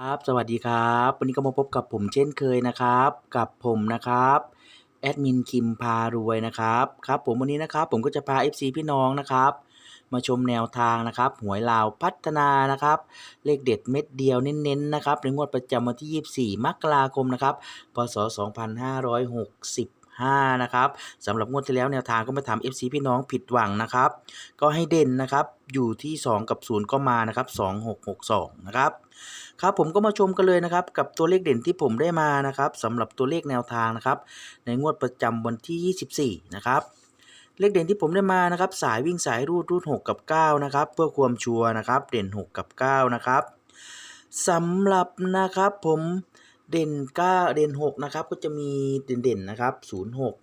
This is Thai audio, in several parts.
ครับสวัสดีครับ วันนี้ก็มาพบกับผมเช่นเคยนะครับ กับผมนะครับแอดมินคิมพารวยนะครับครับ ผมวันนี้นะครับผมก็จะพา FC พี่น้องนะครับ มาชมแนวทางนะครับหวยลาวพัฒนานะครับ เลขเด็ดเม็ดเดียวเน้นๆนะครับในงวดประจำวันที่ 24 มกราคมนะครับพศ 2560 5นะครับสำหรับงวดที่แล้วแนวทางก็มาทำ FC พี่น้องผิดหวังนะครับ ก็ให้เด่นนะครับอยู่ที่ 2 กับ 0 ก็มานะครับ 2662 นะครับครับผมก็มาชมกันเลยนะครับ กับตัวเลขเด่นที่ผมได้มานะครับสำหรับตัวเลขแนวทางนะครับ ในงวดประจำวันที่ 24 นะครับเลขเด่นที่ผมได้มานะครับ สายวิ่งสายรูดรูด6กับ 9 นะครับ เพื่อความชัวร์นะครับ เด่น 6 กับ 9 นะครับสำหรับนะครับผม เด่น9เด่น6นะครับก็จะมีเด่นๆนะครับ06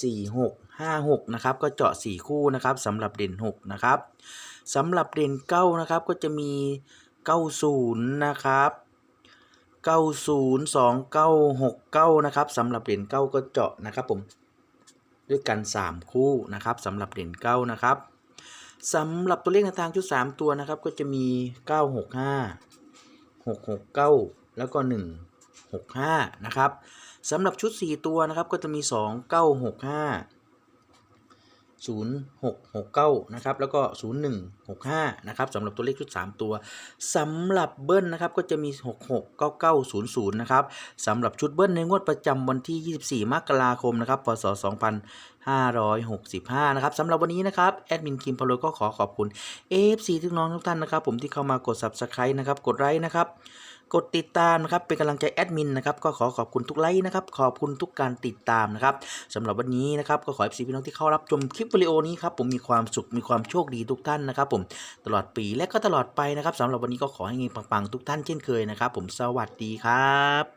46 56นะครับก็เจาะ4คู่นะครับสำหรับเด่น6นะครับสำหรับเด่น9นะครับก็จะมี90นะครับ90 29 69นะครับสำหรับเด่น9ก็เจาะนะครับผมด้วยกัน 3 คู่นะครับสำหรับเด่น9นะครับสำหรับตัวเลขในทางชุด 3 ตัวนะครับก็จะมี 965 669 แล้วก็ 165 นะครับสำหรับชุด 4 ตัวนะครับก็จะมี 2965 0669 นะครับ แล้วก็ 0165 นะครับสำหรับตัวเลขชุด 3 ตัวสำหรับเบิ้ลนะครับก็จะมี 669900 นะครับสำหรับชุดเบิ้ลในงวดประจำวันที่ 24 มกราคมนะครับพศ 2565 นะครับสำหรับวันนี้นะครับ แอดมินคิมพาโลก็ขอขอบคุณ AFC ทุกน้องทุกท่านนะครับ ผมที่เข้ามากด Subscribe นะครับ กดไลค์นะครับ กดติดตามนะครับเป็นกำลังใจแอดมินนะครับก็ขอขอบคุณทุกไลค์นะครับขอบคุณทุกการติดตามนะครับสำหรับวันนี้นะครับก็ขอให้พี่น้องที่เข้ารับชมคลิปวิดีโอนี้ครับผมมีความสุขมีความโชคดีทุกท่านนะครับผมตลอดปีและก็ตลอดไปนะครับสำหรับวันนี้ก็ขอให้เงปังๆทุกท่านเช่นเคยนะครับผมสวัสดีครับ